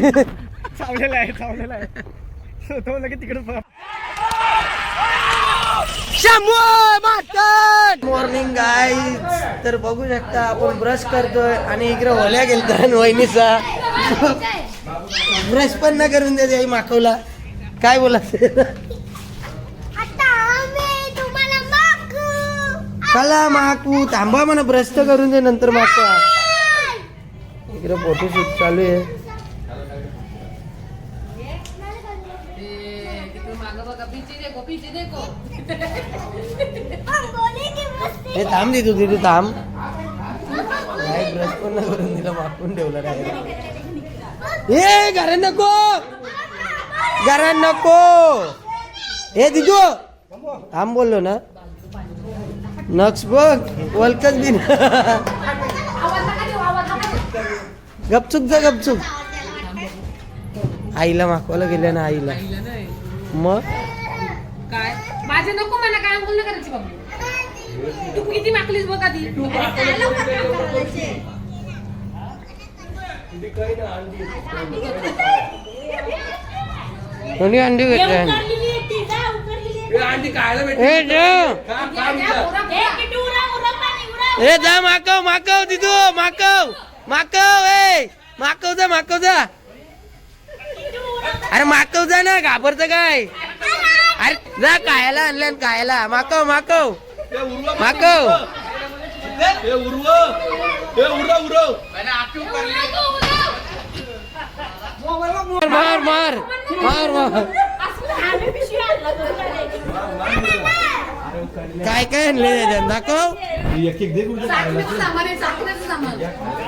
चावलेला आहे चावलेला आहे. तो लगेच तिकडे मॉर्निंग गाय तर बघू शकता आपण ब्रश करतोय आणि इकडे होल्या गेलता वहिनीचा. ब्रश पण ना करून देते आई माखवला काय बोला चला माकू थांबा म्हणा ब्रश तर करून दे नंतर मागवा इकडे फोटोशूट चालू आहे हम बोले की मस्ती हे थांब दे तू तिथे थांब. नाही ब्रश पण ना करून दिला मागून ठेवला डायरेक्ट ए घरा नको. घरा नको. हे दिजू थांब बोललो ना. नक्स बघ वलकच बी ना गपचूक जा गपचूक आईला मागवायला गेल्या ना आईला. मग? माझे नको मला काय अंघोळ नाही करायची बाबू. तू किती मागलीस बघ आधी. कोणी अंडी ए जा. माकव माकव दिदू माकव. माकव ए माकव जा माकव जा. अरे माकव जा ना घाबरत काय? अरे जा कायला आणलं कायला. माकव माकव. माकव. मार मार मार. मार काय काय आणले त्याच्यात दाखव साखरेचं सामान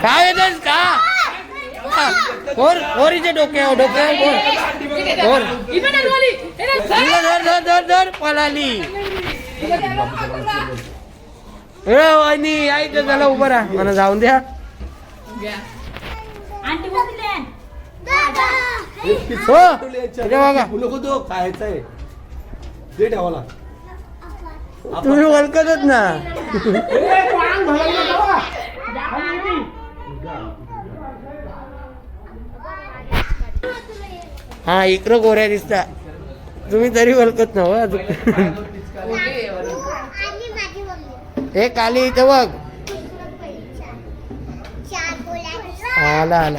काय येतस का? कोर कोर इकडे डोली. हे ना, जा. धर धर धर धर पळाली ए वहिनी ऐक त्याला उभं राहा. मला जाऊन द्या. दादा. हो. इथे बघा. तो खायचा आहे. ते ठेवाला तुम्ही ओळखतच ना. हा इकडं गोऱ्या दिसता. तुम्ही तरी ओळखत ना हो हे काली इथं बघ. आला आला.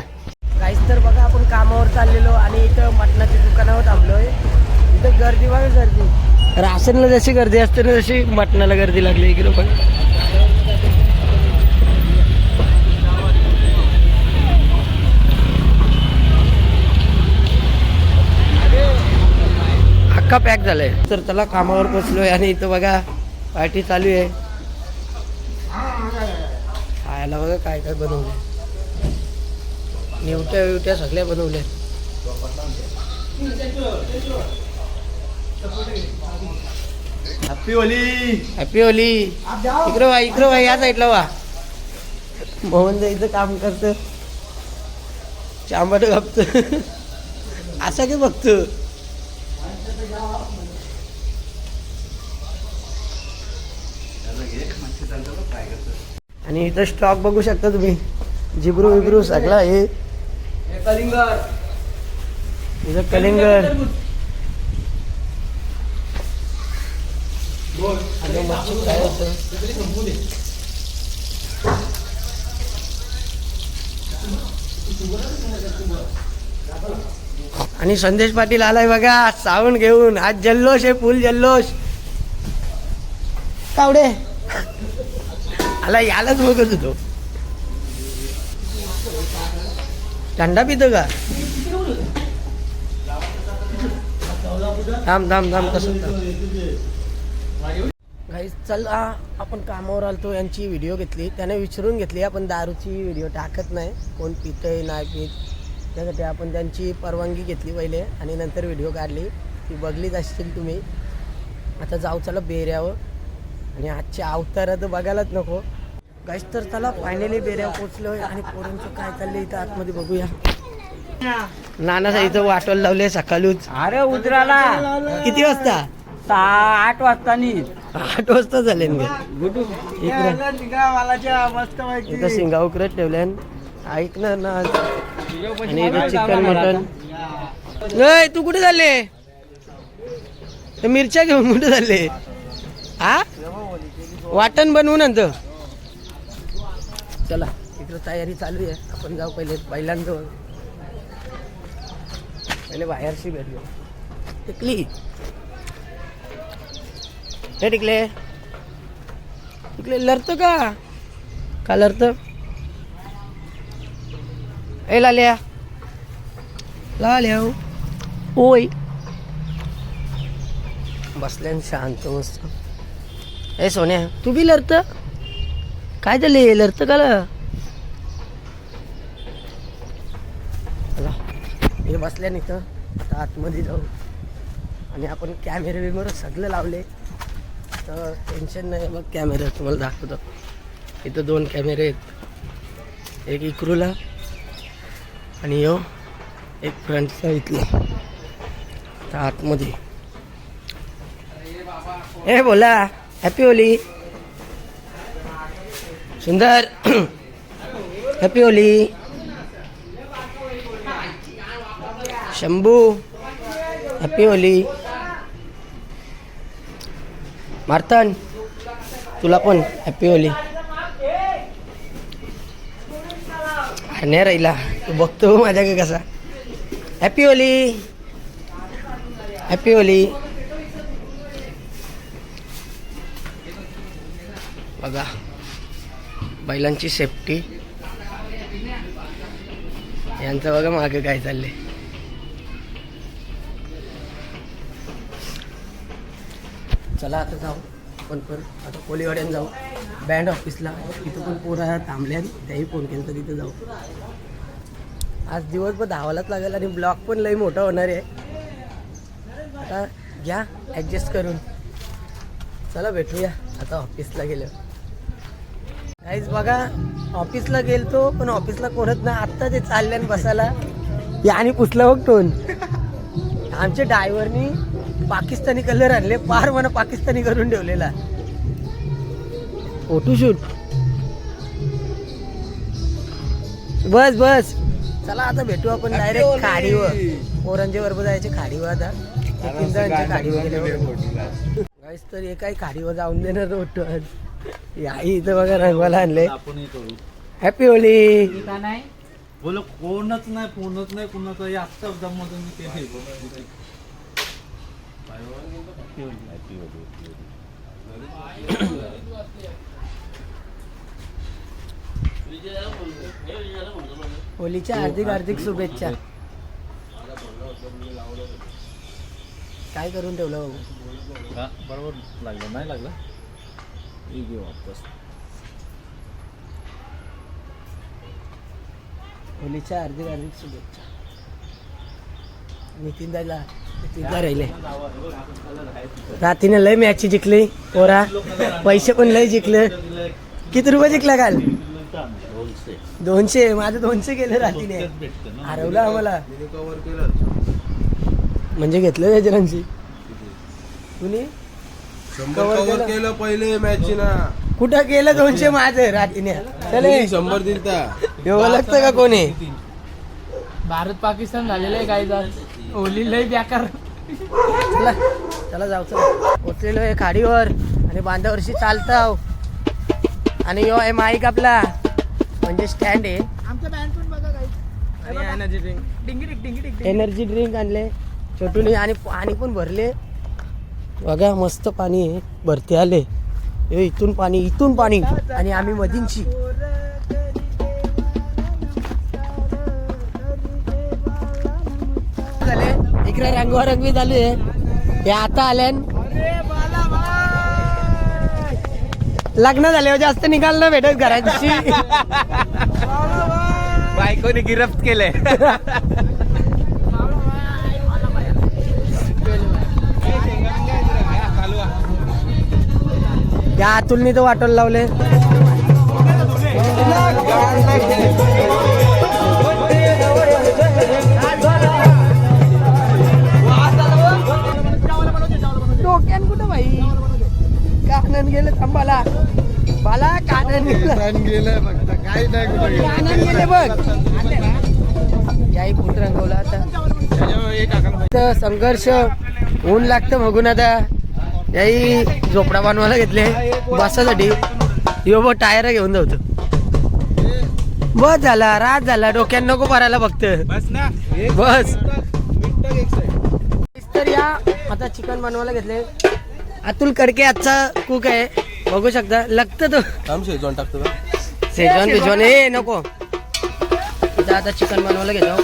काहीच तर बघा आपण कामावर चाललेलो आणि इथं मटणाच्या दुकानावर थांबलोय. इथं गर्दी बघा गर्दी. राशनला जशी गर्दी असते ना तशी मटणाला गर्दी लागली इकडे पण. अख्खा पॅक झालाय. तर त्याला कामावर पोचलोय आणि इथं बघा पार्टी चालू आहे. खायला बघा काय काय बनवलंय. निवट्या विवट्या सगळ्या बनवल्या हॅपी होली हॅपी होली इकडं वा इकडं वा या साईडला वा. मोहन इथं काम करत. चांबट गपत असं काय बघतो? आणि इथं स्टॉक बघू शकता तुम्ही. जिब्रू विब्रू सगळा हे इथं मच्छी काय आणि संदेश पाटील आलाय बघा सावण घेऊन. आज जल्लोष आहे फुल जल्लोष. कावडे. आला यालाच बघत होतो. थंडा पितो का? थांब थांब थांब कसं काही चला आपण कामावर आलतो यांची व्हिडिओ घेतली. त्याने विचारून घेतली आपण दारूची व्हिडिओ टाकत नाही. कोण पितंय नाही पित. त्यासाठी आपण त्यांची परवानगी घेतली पहिले आणि नंतर व्हिडिओ काढली. ती बघलीच असतील तुम्ही. आता जाऊ चला बेऱ्यावर. आणि आजचे अवतार तर बघायलाच नको. गाईज तर चला फायनली बेऱ्यावर पोचलोय आणि पोरांचं काय चाललंय इथं आतमध्ये बघूया. नाना इथं वाटोल लावले सकाळूच. अरे उतराला किती वाजता? सहा आठ वाजता नी आठ वाजता झाले इकडे. मस्त इथं सिंगाव करत ठेवल्यान ऐकणार ना आणि इथं चिकन मटन. नाही तू कुठे चालले? ते मिरच्या घेऊन कुठे चालले? हा वाटण बनवून आणतो चला इकडं तयारी चालू आहे. आपण जाऊ पहिले बैलांजवळ. पहिले बाहेरशी भेटलो टिकली. हे टिकले. टिकले लढतं का? का लढतं? ए लाल्या लाल्या हो. ओय बसल्यान शांत मस्त ए सोन्या तू बी लढतं काय झाले लढतं का हे बसल्या इथं आता आतमध्ये जाऊ आणि आपण कॅमेरे बिमेरे सगळे लावले तर टेन्शन नाही मग कॅमेरा तुम्हाला दाखवतो इथं दोन कॅमेरे आहेत एक इकरूला आणि यो एक फ्रंटचा इथला. तर आतमध्ये. ए बोला. Happy Holi Sundar. Happy Holi Shambhu. Happy Holi Martan. तुला पण हॅपी होली नाही राहिला. तू बघतो माझ्याकडे कसा. हॅपी होली हॅपी होली बघा बैलांची सेफ्टी यांचं बघा मागे काय चाललंय. चला आता जाऊ. आपण पण आता कोलीवाड्यात जाऊ. बँड ऑफिसला तिथं पण पोरं थांबल्या त्याही फोन केलं तर तिथं जाऊ. आज दिवसभर धावायलाच लागेल आणि ब्लॉक पण लई मोठा होणार आहे. आता घ्या ॲडजस्ट करून. चला भेटूया. आता ऑफिसला गेलो. काहीच बघा ऑफिसला गेलतो पण ऑफिसला कोणत ना आत्ता ते चालल्यान बसायला. आणि पुसला बघ टोन आमच्या ड्रायव्हरनी पाकिस्तानी कलर आणले. फार मला पाकिस्तानी करून ठेवलेला. फोटोशूट बस बस. चला आता भेटू आपण डायरेक्ट खाडीवर. पोरांच्या बरोबर जायचे खाडीवर आता. खाडीवर गाईस तर हे काही खाडीवर जाऊन देणार नव्हतं आज. या इथं बघा रंगवाला आणले हॅपी होली! बोल कोणच नाही फोनच नाही कुणाचं आत्ता जमवतो मी ते होलीच्या हार्दिक हार्दिक शुभेच्छा. काय करून ठेवलं बाबू हा, बरोबर लागलं. नाही लागलं? हे घेऊ वापस. होलीच्या हार्दिक हार्दिक शुभेच्छा. नितीन दादा राहिले. रातीने लय मॅच जिंकली पोरा. पैसे पण लय जिंकले. किती रुपये जिंकला काल? दोनशे माझं दोनशे गेले रातीने हरवलं आम्हाला. म्हणजे घेतलं त्याच्या कुणी? शंभर कव्हर केलं. पहिले मॅच ना. कुठं गेलं दोनशे माझं रातीने चले. शंभर दिलता? एवढं लागतं का कोणी? भारत पाकिस्तान झालेलं आहे काही आज. ओली लय बेकार. चला चला जाऊ चला. पोचलेलो आहे खाडीवर आणि बांधावरशी चालताव. आणि यो आहे माईक आपला. म्हणजे स्टँड आहे. एनर्जी ड्रिंक आणले. छोटूने आणि पाणी पण भरले. बघा मस्त पाणी आहे. भरते आले. हे इथून पाणी इथून पाणी. आणि आम्ही मधींची झाले. इकडे रंगवारंगवी चालू आहे हे आता आल्यान. लग्न झाल्यावर जास्त निघाल ना भेटत घराची. बायकोने गिरफ्त केलंय. त्या अतुलनी तर वाटोल लावले. कानन गेले थांबाला. बाला कानन गेलं. गेलं फक्त. काही नाही कानन गेले बघ. याही फूट रंगवला आता. संघर्ष ऊन लागतं बघून आता. याही झोपडा बनवायला घेतले. बसासाठी. यो बघ टायर घेऊन जातो बस झाला रात झाला. डोक्यात नको भरायला फक्त. बस ना. बस. तर या. आता चिकन बनवायला घेतले. अतुल कडके आजचा कुक आहे. बघू शकता. लागतं तो. थांब शेजवान टाकतो का शेजवान बिजवान. ए नको. आता आता चिकन बनवायला घेतो.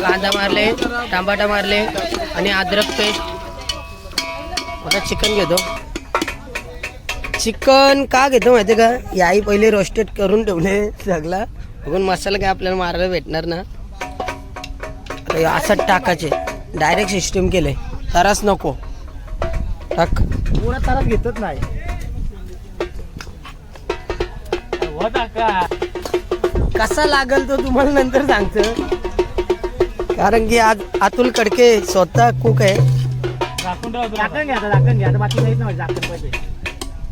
कांदा मारले टमाटा मारले आणि अद्रक पेस्ट आता चिकन घेतो. चिकन का घेतो माहिती का? याही पहिले रोस्टेड करून ठेवले सगळा. बघून मसाला काय आपल्याला मारायला भेटणार ना. हे असं टाकायचे. डायरेक्ट सिस्टीम केले तरच नको. टाक. पुरा तारात घेतच नाही. हो कसा लागल तो तुम्हाला नंतर सांगतो. कारण की आज अतुल कडके स्वतः कुक आहे. झाकून झाकण घ्या आता, झाकण घ्या. आता बाकी काहीच नाही झाकण पाहिजे.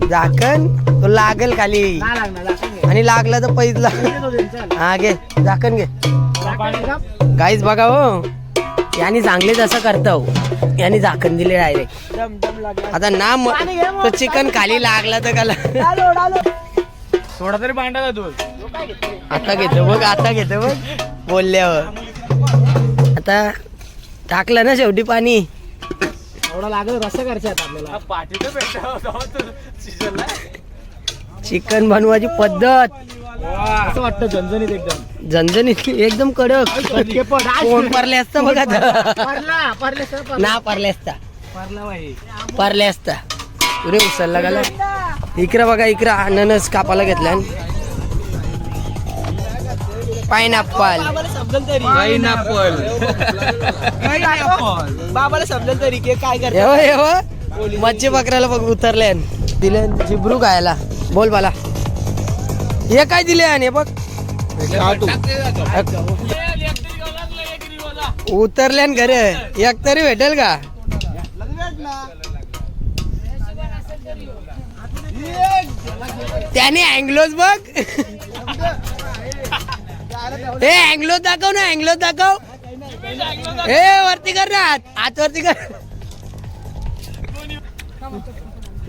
झाकण? तो लागेल खाली. नाही लागणार झाकण घ्या आणि लागला तर पैजला येतो ते, चल. हा घे. झाकण घे? गाईच बघा हो. यांनी चांगले तसं करता हो. यांनी झाकण दिले डायरेक्ट दम दम लागला. आता ना म- तो चिकन खाली लागला तर त्याला थोडा तरी भांडा तू. आता घेतो बघ आता घेतो बघ. बोलल्यावर. आता टाकलं ना शेवटी पाणी. थोडा लागत रस्सा करायचा आता आपल्याला? चिकन बनवायची पद्धत. असं वाटतं झणझणीत एकदम. झणझणीत एकदम कडक. कोण पारले असता बघा परला परले सर परला. ना पारले असता. परला बाई. पारले असता. पुरे उचलला गेला इकडं बघा इकडं अननस कापायला घेतला पायनॅपल. पायनॅपल. बाबाला समजेल तरी की काय येव येव मच्छी बकऱ्याला बघ उतरले. दिले जिब्रू खायला. बोल मला हे काय दिले आणि बघ. उतरले घरे एक तरी भेटेल का? त्याने अँग्लोज बघ. ए अँग्लो दाखव ना अँग्लो दाखव. ए वरती कर ना हात वरती कर.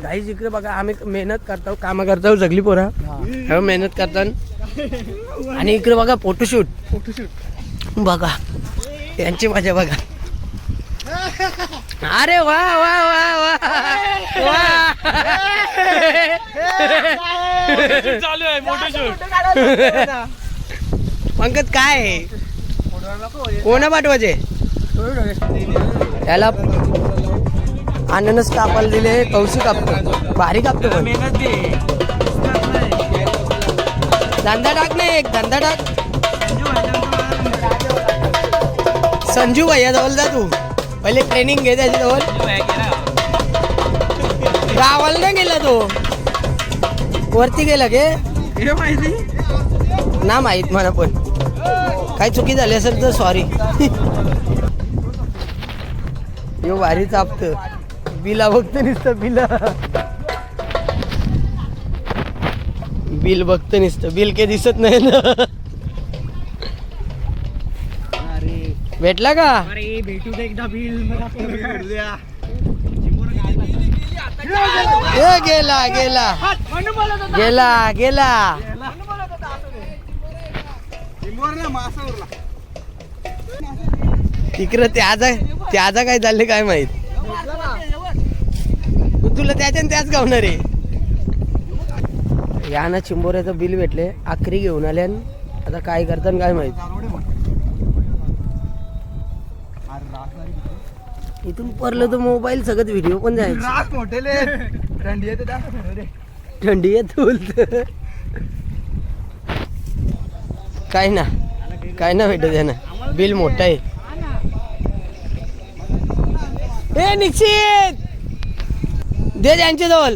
गाईज इकडे बघा आम्ही मेहनत करतो काम करतो सगळी पोरा. हो, मेहनत करतात आणि इकडे बघा फोटोशूट फोटोशूट बघा यांची मजा बघा. अरे वा वा वा वा. वा. चालू आहे मोठं पंकज काय आहे? कोणा पाठवायचे? त्याला अननस कापायला दिले कौशी कापतो. भारी कापतो पण. धंदा टाक नाही एक धंदा टाक. संजू भैया जवळ जा तू. पहिले ट्रेनिंग घे त्याची जवळ. गावाला नाही गेला तो. वरती गेला गे. ना माहीत मला पण. काही चुकी झाली असेल तर सॉरी यो भारी चापतं. बिला बघत नुसतं बिला. बिल बघत नुसतं. बिल काही दिसत नाही ना. भेटला का? अरे भेटू दे एकदा बिल. मग आपण ए गेला गेला. गेला गेला. तिकडं त्याचा त्याचा काय झाले काय माहीत? तुला त्याच्या त्याच गावणार आहे. या ना चिंबोऱ्याचं बिल भेटले आखरी घेऊन आले आणि आता काय करतात काय माहीत. इथून परलं तर मोबाईल सगळं व्हिडिओ पण जायचं. थंडी येते रे थंडी येत बोलत काय ना काय ना भेटत आहे ना. बिल मोठं आहे. ए निश्चित! दे त्यांच्या जवळ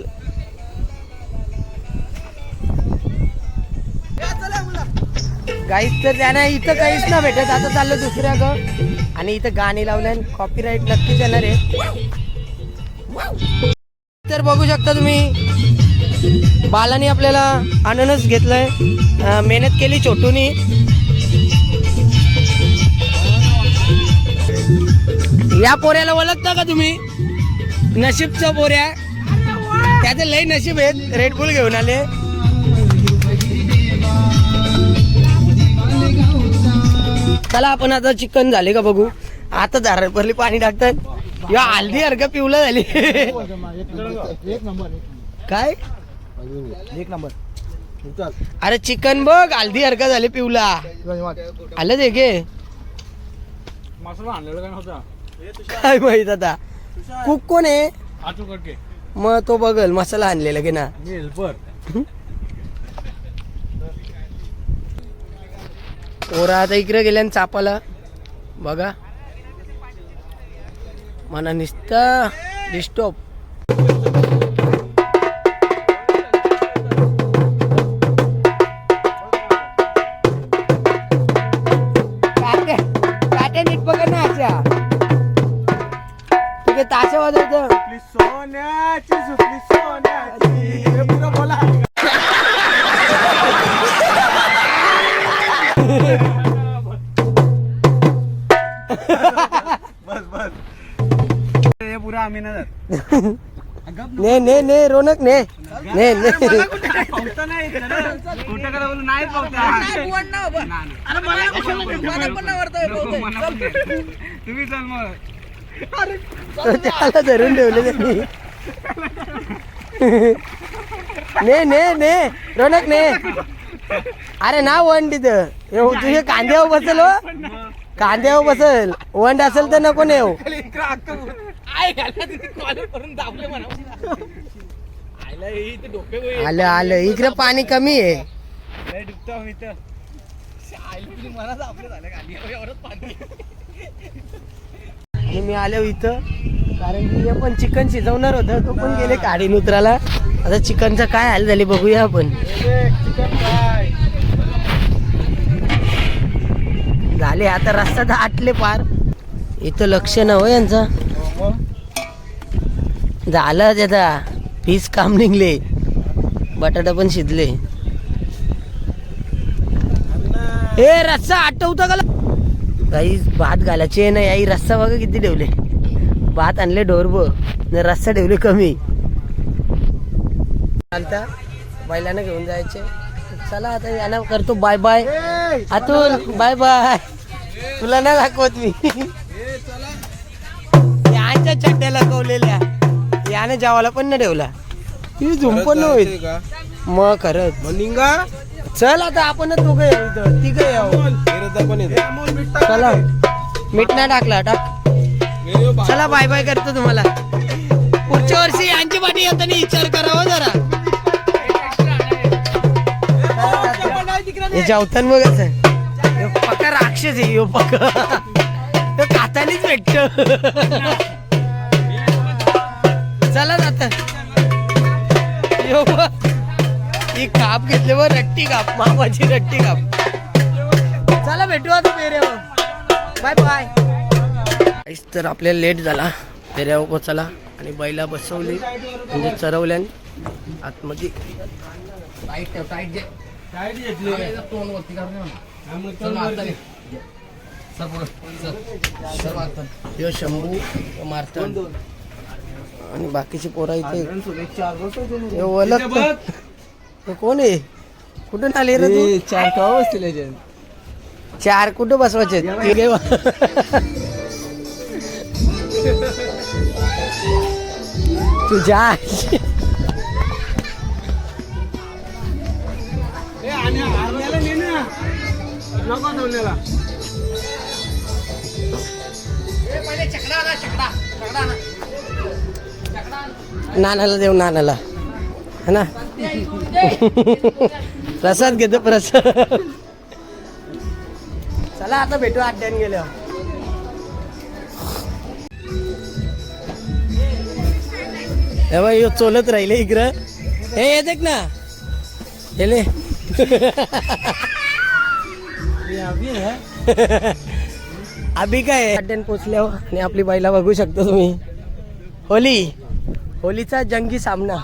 काहीच तर त्यांना इथं काहीच ना भेटत. आता चाललं दुसऱ्या ग आणि इथं गाणी लावल्या कॉपीराईट नक्कीच येणार आहे. तर बघू शकता तुम्ही बालाने आपल्याला अननस घेतलंय. मेहनत केली छोटूनी. या पोऱ्याला ओळखता का तुम्ही? नशीबच्या पोऱ्या. त्याचं लय नशीब आहेत. रेड बुल घेऊन आले. चला आपण आता चिकन झाले का बघू. आता झारपरली पाणी टाकतात. या हल्दी हरका पिवला झाली. काय? एक नंबर. अरे चिकन बघ हल्दी हरका झाली पिवला आलं ते आणलेला काय माहीत आता. कुक कोण आहे? मग तो बघल मसाला आणलेला की ना. पोरा आता इकडे गेल्या चापाला. बघा. मला निसता डिस्टॉप सोन्याची सुटली सोन्याची हे पुरं बोला बस बस हे पुरा आम्ही ना ने ने ने रोनक ने ने ने नाही. कुठं बोलू. तुम्ही चल मग त्याला धरून ठेवले त्यांनी ने ने ने. रोनक ने. अरे ना वंड तिथं येऊ तुझे कांद्यावर बसल हो. कांद्यावर बसल. वंड असेल तर नको नेऊ. आलं आलं. इकडे पाणी कमी आहे. आणि मी आलो इथं. कारण की हे पण चिकन शिजवणार होतं. तो पण गेले काढी उतराला आता चिकनचं काय हाल झाले बघूया आपण. झाले आता रस्ता तर आटले पार. इथं लक्ष न हो यांचं. झालं त्याचा पीस काम निघले. बटाटा पण शिजले. हे रस्सा आटवता का? काही भात घालायचे नाही. आई रस्सा बघा किती ठेवले. भात आणले ढोरब. रस्सा ठेवले कमी. चालता. बैलांना घेऊन जायचे. चला आता यांना करतो bye bye Atul bye bye तुला नाही दाखवत मी. यांच्या चड्ड्या लकवलेल्या याने जेवायला पण नाही ठेवला. ती झुंपण होईल. मग खरंच. निंगा चल आता इथं. तिघ चला. मीठ नाही टाकला टाक. चला बाय बाय करतो तुम्हाला. पुढच्या वर्षी यांची पाठी येताना विचार करावा जरा. हे जेवताना असं. पक्का राक्षस आहे यो पक्का. तो खातानीच भेटत. चला आता यो ही काप घेतले व रट्टी काप. मामाची रट्टी काप. चला भेटू आता पेऱ्यावर बाय बाय काहीच तर आपल्याला लेट झाला. पेऱ्यावर पोचाला आणि बैला बसवली. म्हणजे चरवल्यान आतमध्ये. टाईट ठेव टाईट जे यो शंभू मारतात आणि बाकीची पोरा इथे. ओळखतं. हे कोण आहे? कुठून आले रे चार का बसतील चार कुठं बसवायचे? तुझ्या नको ठेवलेला नानाला देऊ नानाला. है ना? प्रसाद घेतो प्रसाद. चला आता भेटू अड्ड्यान गेल्यावर. हे यो चोलत राहिले इकडं. हे येत ना. हेले अभि काय अड्ड्यान पोचल्यावर आणि आपली बाईला बघू शकता तुम्ही. होली. होलीचा जंगी सामना.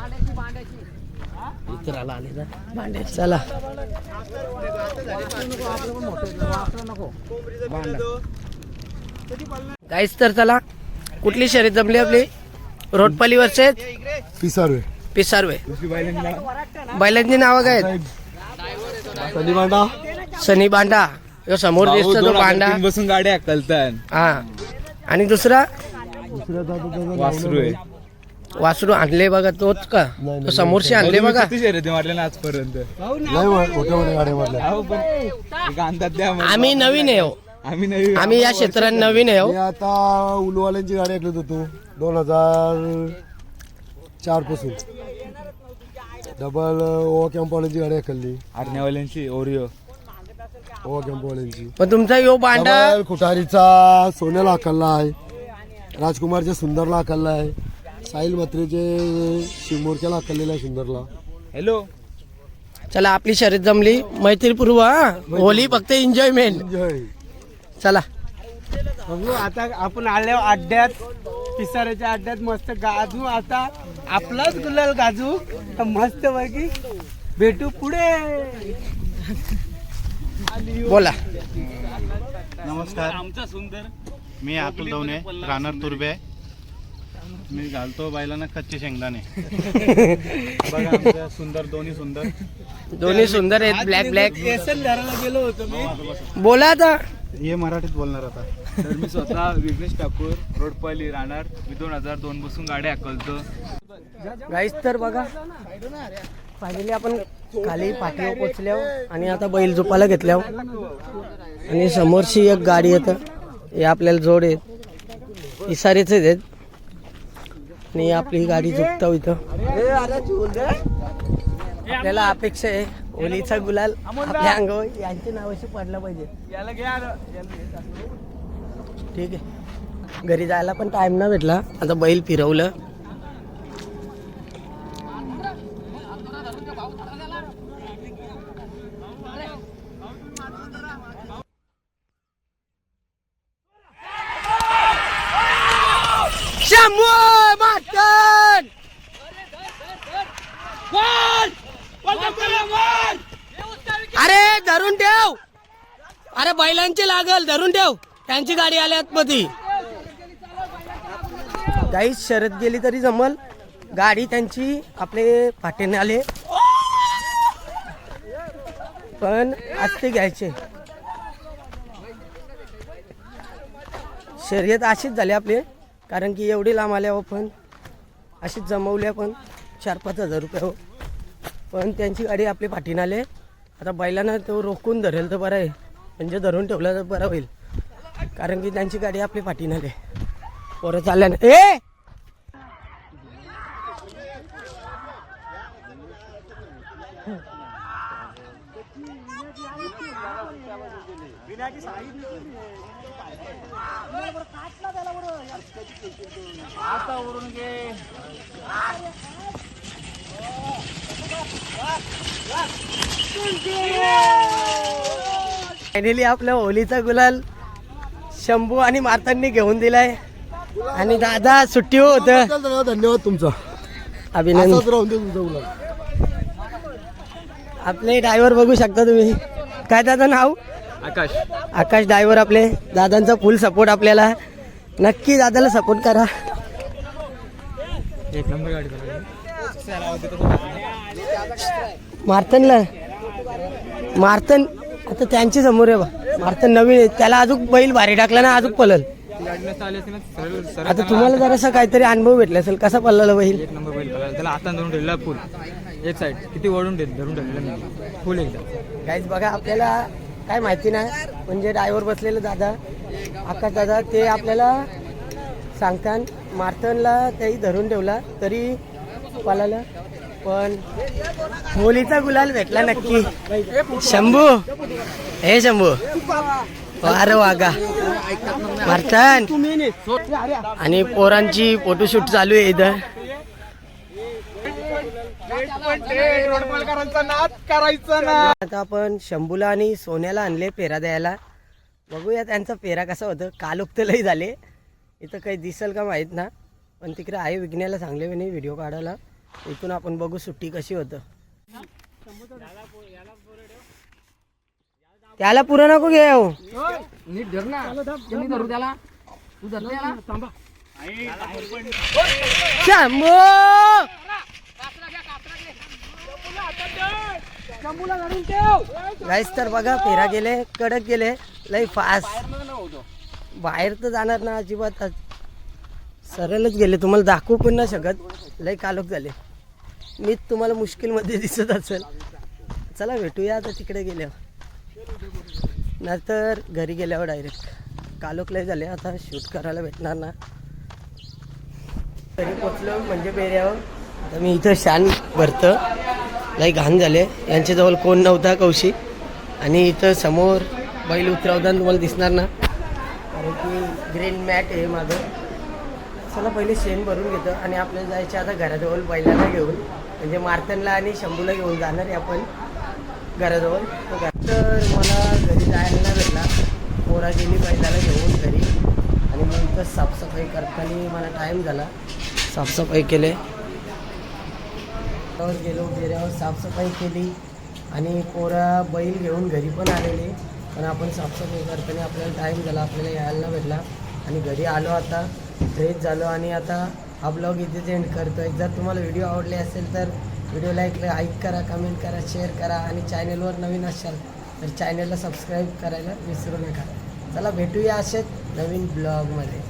मित्राला आले ना भांडे चला. काहीच तर चला. कुठली शर्यत जमली आपली? रोडपाली वर्सेस पिसारवे. पिसारवे. बैलांची नावं काय आहेत? सनी बांडा. ह्यो समोर दिसतो तो बांडा. बसून गाड्या कलतान हा. आणि दुसरा? वासरू आहे. वासरू आणले बघा तोच का? तो समोरशी आणले बघा. मारले ना आजपर्यंत. आम्ही नवीन आहे हो. आम्ही आम्ही या क्षेत्रात नवीन आहे हो. मी आता उलवाल्यांची गाडी ऐकत होतो. दोन हजार चारपासून डबल ओवा कॅम्पवाल्यांची गाडी ऐकली आरण्यावाल्यांची ओरिओ ओवा कॅम्पवाल्यांची पण तुमचा यो बांडा खुटारीचा सोन्याला हाकलला आहे. राजकुमारच्या सुंदरला हाकलला आहे. साहिल म्हात्रेचे शिमोरक्याला हाकललेला आहे सुंदरला. हॅलो चला आपली शर्यत जमली. मैत्रीपूर्व हा? होली फक्त एन्जॉयमेंट जय चला. बघू आता आपण आल्या अड्ड्यात पिसाऱ्याच्या अड्ड्यात मस्त गाजू आता आपलाच गुलाल गाजू. तर मस्त पैकी भेटू पुढे. बोला. नमस्कार. आमचा सुंदर. मी अतुल दवणे राहणार तुर्बे. मी घालतो बैलांना कच्चे शेंगदाणे. बघा आमच्या सुंदर दोन्ही सुंदर. दोन्ही सुंदर आहेत ब्लॅक ब्लॅक केसन धरायला गेलो होतो मी. बोला आता. हे मराठीत बोलणार आता. तर मी स्वतः विघ्नेश ठाकूर रोडपल्ली राहणार. मी दोन हजार दोन पासून गाड्या हाकलतो. गाईस तर बघा फायनली आपण खाली पाठीवर पोचल्यावर आणि आता बैल झोपायला घेतल्यावर. आणि समोरची एक गाडी येतं. हे आपल्याला जोड आहेत. इसारेच आहेत. आणि आपली गाडी झुकतो इथं. आपल्याला अपेक्षा आहे. होलीचा गुलाल आपल्या अंगावर यांच्या नावाशी पडला पाहिजे. ठीक आहे. घरी जायला पण टाइम ना भेटला. आता बैल फिरवलं शंभू माटन अरे धरून ठेव अरे बैलांची लागल धरून ठेव. त्यांची गाडी आली आतमध्ये. काही शरद गेली तरी जमल. गाडी त्यांची आपले फाटेने आले. पण आज ते घ्यायचे. शर्यत अशीच झाली आपली. कारण की एवढी लांब आल्यावर पण अशीच जमवल्या पण चार पाच हजार रुपये हो. पण त्यांची गाडी आपली फाटीन आले. आता बैलांना तो रोखून धरेल तर बरं आहे. म्हणजे धरून ठेवलं तर बरं होईल. कारण की त्यांची गाडी आपली फाटी नाही पोरं चालल्याने. ए! फायनली आपल्या होलीचा गुलाल शंभू आणि मातांनी घेऊन दिलाय. आणि दादा सुट्टी होत धन्यवाद तुमचा. अभिनंदन. आपले ड्रायव्हर बघू शकता तुम्ही. काय दादा नाव? आकाश. आकाश ड्रायव्हर आपले. दादांचा फुल सपोर्ट आपल्याला. नक्की दादाला सपोर्ट करा. एक नंबर गाडी मार्तनला. मार्तन आता त्यांची समोर आहे बा. मार्तन नवीन आहे. त्याला अजून बैल भारी टाकला ना अजून पलल आता तुम्हाला जरासा काहीतरी अनुभव भेटला असेल कसा पडला बैल? एक नंबर बैल पळाला. त्याला आता धरून फुल एक साईड किती वळून ठेव धरून ठेवलेला मी. फुल एकदा. काहीच बघा आपल्याला काय माहिती नाही. म्हणजे ड्रायव्हर बसलेले दादा. आकाश दादा ते आपल्याला सांगतात मार्तनला तेही धरून ठेवला. तरी पळालं. पण होलीचा गुलाल भेटला नक्की. शंभू हे शंभू. अरे वागा. मार्तन. आणि पोरांची फोटोशूट चालू आहे इथं. आता आपण शंभूला आणि सोन्याला आणले पेरा द्यायला. बघूया त्यांचा पेरा कसा होतं. काल तर झाले. इथं काही दिसेल का माहीत ना. पण तिकडे आहे विज्ञाला सांगले मी व्हिडिओ काढायला. इथून आपण बघू सुट्टी कशी होतं. त्याला पुरं नको घे हो. शंभू! गाईस तर बघा पेरा गेले कडक गेले लई फास्ट बाहेर तर जाणार ना अजिबात. सरळच गेले. तुम्हाला दाखवू पण नाही शकत. लई कालोख झाले. मीच तुम्हाला मुश्किलमध्ये दिसत असेल. चला भेटूया आता तिकडे गेल्यावर. नाहीतर घरी गेल्यावर डायरेक्ट कालोख लय झाले. आता शूट करायला भेटणार ना. तरी पोचलो म्हणजे बेऱ्यावर आता मी इथं शान भरतं. लई घाण झाले. यांच्याजवळ कोण नव्हता कौशी आणि इथं समोर बैल उतरवताना तुम्हाला दिसणार ना. कारण की ग्रीन मॅट आहे माझं चला पहिले शेण भरून घेतो आणि आपल्याला जायचे आता घराजवळ बैलाला घेऊन. म्हणजे मार्तनला आणि शंभूला घेऊन जाणार आहे आपण घराजवळ. तर मला घरी जायला नाही भेटला पोरा गेली बैलाला घेऊन घरी. आणि मग इथं साफसफाई करताना मला टाईम झाला. साफसफाई केले. त्यावर गेलो गेल्यावर साफसफाई केली. आणि पोरा बैल घेऊन घरी पण आलेले. पण आपण साफसफाई करताना आपल्याला टाईम झाला आपल्याला यायला भेटला. आणि घरी आलो आता. फ्रेश झालो आणि आता हा ब्लॉग इथेच एंड करतो आहे जर तुम्हाला व्हिडिओ आवडले असेल तर व्हिडिओला एक लाईक करा कमेंट करा शेअर करा आणि चॅनेलवर नवीन असाल तर चॅनेलला सबस्क्राईब करायला विसरू नका. चला भेटूया असेच नवीन ब्लॉगमध्ये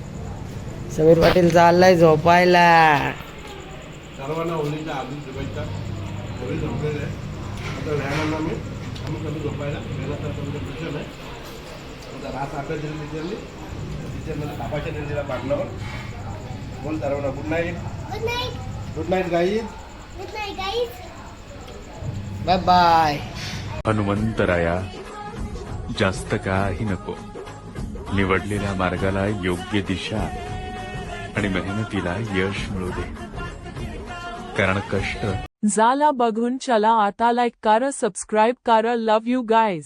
समीर पाटील चाललाय झोपायला. सर्वांना होळीच्या आधी शुभेच्छा. होळी झोपलेले आहे. आता व्यायामांना मी. आम्ही कधी झोपायला? वेळा तर तुमचं ट्युशन आहे. आता रात अभ्यास दिली टीचरनं तापाच्या दिलेला पाटणावर बोल सर्वांना good night good night good night guy good night guys bye bye Hanumantraya जास्त काही नको. निवडलेल्या मार्गाला योग्य दिशा आणि मेहनतीला यश मिळू दे. कारण कष्ट झाला बघून चला आता लाईक करा सबस्क्राईब करा. लव यू गाईज